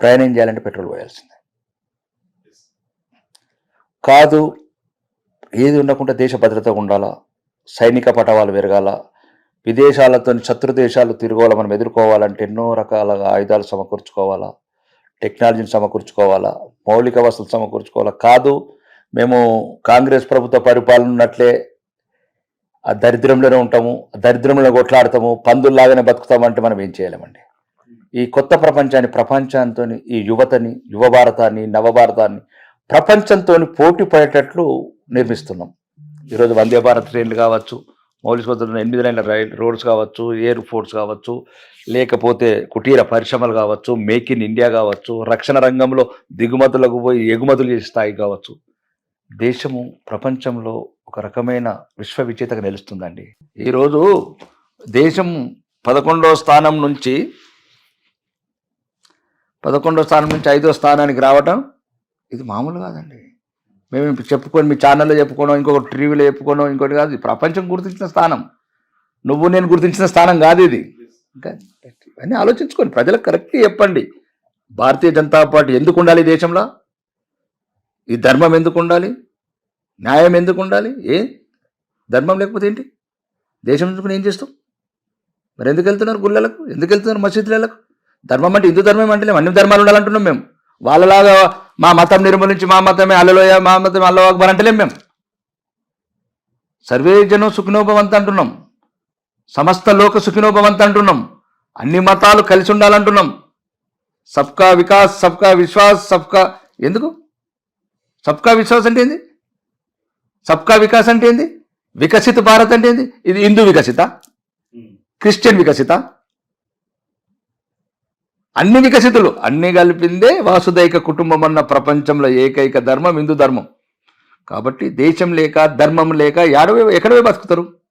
ప్రయాణం చేయాలంటే పెట్రోల్ పోయాల్సిందే. కాదు ఏది ఉండకుండా దేశ భద్రత ఉండాలా? సైనిక పటవాలు పెరగాల? విదేశాలతో శత్రు దేశాలు తిరగాల? మనం ఎదుర్కోవాలంటే ఎన్నో రకాల ఆయుధాలు సమకూర్చుకోవాలా? టెక్నాలజీని సమకూర్చుకోవాలా? మౌలిక వసతులు సమకూర్చుకోవాలా? కాదు మేము కాంగ్రెస్ ప్రభుత్వ పరిపాలన ఉన్నట్లే ఆ దరిద్రంలోనే ఉంటాము ఆ దరిద్రంలో కొట్లాడతాము పందుల్లాగానే బతుకుతామంటే మనం ఏం చేయలేమండి? ఈ కొత్త ప్రపంచాన్ని ప్రపంచంతో ఈ యువతని యువ భారతాన్ని నవభారతాన్ని ప్రపంచంతో పోటీ పడేటట్లు నిర్మిస్తున్నాం. ఈరోజు వందే భారత్ ట్రైన్లు కావచ్చు మౌలిక వసతులు ఎనిమిది లైన్ల రైల్ రోడ్స్ కావచ్చు ఎయిర్ ఫోర్స్ కావచ్చు లేకపోతే కుటీర పరిశ్రమలు కావచ్చు మేక్ ఇన్ ఇండియా కావచ్చు రక్షణ రంగంలో దిగుమతులకు పోయి ఎగుమతులు చేసే స్థాయి కావచ్చు. దేశము ప్రపంచంలో ఒక రకమైన విశ్వ విజేతగా నిలుస్తుందండి. ఈరోజు దేశం పదకొండవ స్థానం నుంచి పదకొండో స్థానం నుంచి ఐదో స్థానానికి రావటం ఇది మామూలు కాదండి. మేము చెప్పుకొని మీ ఛానల్లో చెప్పుకోవడం ఇంకొక టీవీలో చెప్పుకోవడం ఇంకోటి కాదు. ఇది ప్రపంచం గుర్తించిన స్థానం. నువ్వు నేను గుర్తించిన స్థానం కాదు ఇది. ఇంకా అన్నీ ఆలోచించుకోండి. ప్రజలకు కరెక్ట్గా చెప్పండి. భారతీయ జనతా పార్టీ ఎందుకు ఉండాలి దేశంలో? ఈ ధర్మం ఎందుకు ఉండాలి? న్యాయం ఎందుకు ఉండాలి? ఏ ధర్మం లేకపోతే ఏంటి? దేశం ఎందుకు ఏం చేస్తాం? మరి ఎందుకు వెళ్తున్నారు గుళ్ళలకు? ఎందుకు వెళ్తున్నారు మసీదులకు? ధర్మం అంటే హిందూ ధర్మం అంటే అన్ని ధర్మాలు ఉండాలంటున్నాం మేము. వాళ్ళలాగా మా మతం నిర్మూలించి మా మతమే అల్లలోయ మా మతం అల్లో అక్బర్ అంటలేం మేము. సర్వే జనం సుఖినోభవంత అంటున్నాం. సమస్త లోక సుఖినోభవంత అంటున్నాం. అన్ని మతాలు కలిసి ఉండాలంటున్నాం. సబ్కా వికాస్ సబ్కా విశ్వాస్ సబ్కా ఎందుకు? సబ్కా విశ్వాస్ అంటే ఏంది? సబ్కా వికాస్ అంటే ఏంది? వికసిత భారత్ అంటే ఏంది? ఇది హిందూ వికసిత? క్రిస్టియన్ వికసిత? అన్ని వికసితులు అన్ని కలిపిందే వాసుదైక కుటుంబం అన్న ప్రపంచంలో ఏకైక ధర్మం హిందూ ధర్మం. కాబట్టి దేశం లేక ధర్మం లేక ఎడవే ఎక్కడవే బతుకుతారు.